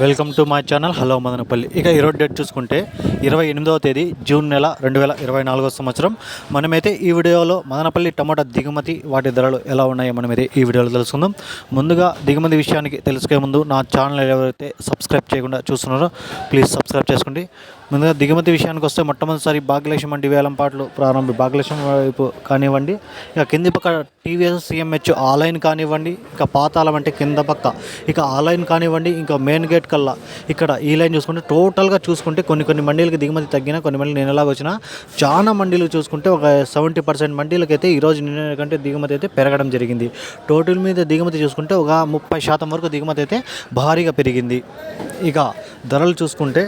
Welcome to my channel. Hello Madanapalle. ఇక ఈరోజు date చూసుకుంటే ఇరవై ఎనిమిదవ తేదీ జూన్ నెల రెండు వేల ఇరవై నాలుగో సంవత్సరం. మనమైతే ఈ వీడియోలో మదనపల్లి టమాటా దిగుమతి వాటి ధరలు ఎలా ఉన్నాయో మనమైతే ఈ వీడియోలో తెలుసుకుందాం. ముందుగా దిగుమతి విషయానికి తెలుసుకే ముందు నా ఛానల్ ఎవరైతే సబ్స్క్రైబ్ చేయకుండా చూస్తున్నారో ప్లీజ్ సబ్స్క్రైబ్ చేసుకోండి. ముందుగా దిగుమతి విషయానికి వస్తే మొట్టమొదటిసారి భాగ్యలక్ష్మి వంటి వేలం పాటలు ప్రారంభ భాగ్యలక్ష్మి వైపు కానివ్వండి. ఇక కింది పక్క టీవీఎస్ సిఎంహెచ్ ఆన్లైన్ కానివ్వండి. ఇక పాతాళం అంటే కింద పక్క. ఇక ఆన్లైన్ కానివ్వండి. ఇంకా మెయిన్ గేట్ కల్లా. ఇక్కడ ఈ లైన్ చూసుకుంటే టోటల్గా చూసుకుంటే కొన్ని కొన్ని మండీలకి దిగుమతి తగ్గినా కొన్ని మండీలు నేను ఎలాగ వచ్చినా చాలా మండీలు చూసుకుంటే ఒక సెవెంటీ పర్సెంట్ మండీలకి అయితే ఈరోజు నిన్న కంటే దిగుమతి అయితే పెరగడం జరిగింది. టోటల్ మీద దిగుమతి చూసుకుంటే ఒక ముప్పై శాతం వరకు దిగుమతి అయితే భారీగా పెరిగింది. ఇక ధరలు చూసుకుంటే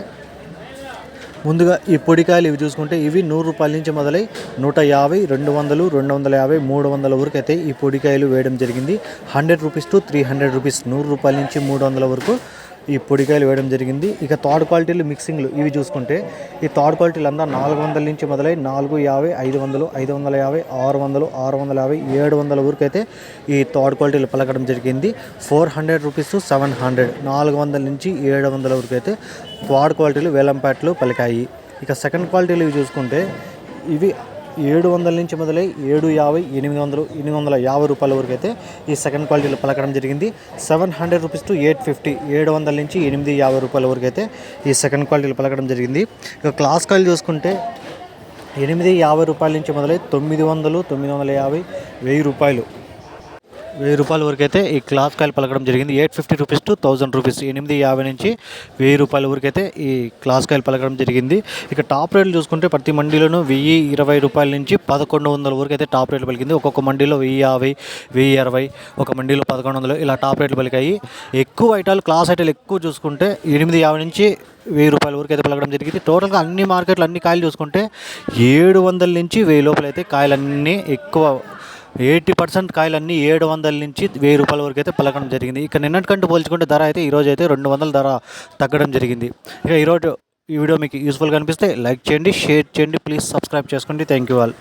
ముందుగా ఈ పొడికాయలు ఇవి చూసుకుంటే ఇవి నూరు రూపాయల నుంచి మొదలై నూట యాభై రెండు వందలు రెండు వందల యాభై మూడు వందల వరకు అయితే ఈ పొడికాయలు వేయడం జరిగింది. Hundred rupees to three hundred rupees నూరు రూపాయల నుంచి మూడు వందల వరకు ఈ పొడికాయలు వేయడం జరిగింది. ఇక థర్డ్ క్వాలిటీలు మిక్సింగ్లు ఇవి చూసుకుంటే ఈ థర్డ్ క్వాలిటీలు అంతా నాలుగు వందల నుంచి మొదలై నాలుగు యాభై ఐదు వందలు ఐదు వందల యాభై ఆరు వందలు ఆరు వందల యాభై ఏడు వందల వరకు అయితే ఈ థర్డ్ క్వాలిటీలు పలకడం జరిగింది. Four hundred rupees seven hundred నాలుగు వందల నుంచి ఏడు వందల వరకు అయితే థర్డ్ క్వాలిటీలు వేలంపాట్లు పలికాయి. ఇక సెకండ్ క్వాలిటీలు ఇవి చూసుకుంటే ఇవి ఏడు వందల నుంచి మొదలై ఏడు యాభై ఎనిమిది వందలు ఎనిమిది వందల యాభై రూపాయల వరకు అయితే ఈ సెకండ్ క్వాలిటీలో పలకడం జరిగింది. Seven hundred rupees to eight fifty ఏడు వందల నుంచి ఎనిమిది యాభై రూపాయల వరకు అయితే ఈ సెకండ్ క్వాలిటీలో పలకడం జరిగింది. ఇక క్లాస్ కాయలు చూసుకుంటే ఎనిమిది యాభై రూపాయల నుంచి మొదలై తొమ్మిది వందలు తొమ్మిది వందల యాభై వెయ్యి రూపాయలు వెయ్యి రూపాయల వరకు అయితే ఈ క్లాత్ కాయలు పలకడం జరిగింది. Eight fifty rupees to thousand rupees. ఎనిమిది యాభై నుంచి వెయ్యి రూపాయల వరకు అయితే ఈ క్లాస్ కాయలు పలకడం జరిగింది. ఇక టాప్ రేట్లు చూసుకుంటే ప్రతి మండీలోనూ వెయ్యి ఇరవై రూపాయల నుంచి పదకొండు వందల వరకు అయితే టాప్ రేట్లు పలికింది. ఒక్కొక్క మండీలో వెయ్యి యాభై వెయ్యి అరవై ఒక మండీలో పదకొండు వందలు ఇలా టాప్ రేట్లు పలికాయి. ఎక్కువ ఐటాలు క్లాస్ ఐటాలు ఎక్కువ చూసుకుంటే ఎనిమిది యాభై నుంచి వెయ్యి రూపాయల వరకు అయితే పలకడం జరిగింది. టోటల్గా అన్ని మార్కెట్లు అన్ని కాయలు చూసుకుంటే ఏడు వందల నుంచి వెయ్యి లోపల అయితే కాయలన్నీ ఎక్కువ ఎయిటీ పర్సెంట్ కాయలన్నీ ఏడు వందల నుంచి వెయ్యి రూపాయల వరకు అయితే పలకడం జరిగింది. ఇక నిన్నటికంటే పోల్చుకుంటే ధర అయితే ఈరోజు అయితే రెండు వందల ధర తగ్గడం జరిగింది. ఇక ఈరోజు ఈ వీడియో మీకు యూస్ఫుల్గా అనిపిస్తే లైక్ చేయండి షేర్ చేయండి ప్లీజ్ సబ్స్క్రైబ్ చేసుకోండి. Thank you all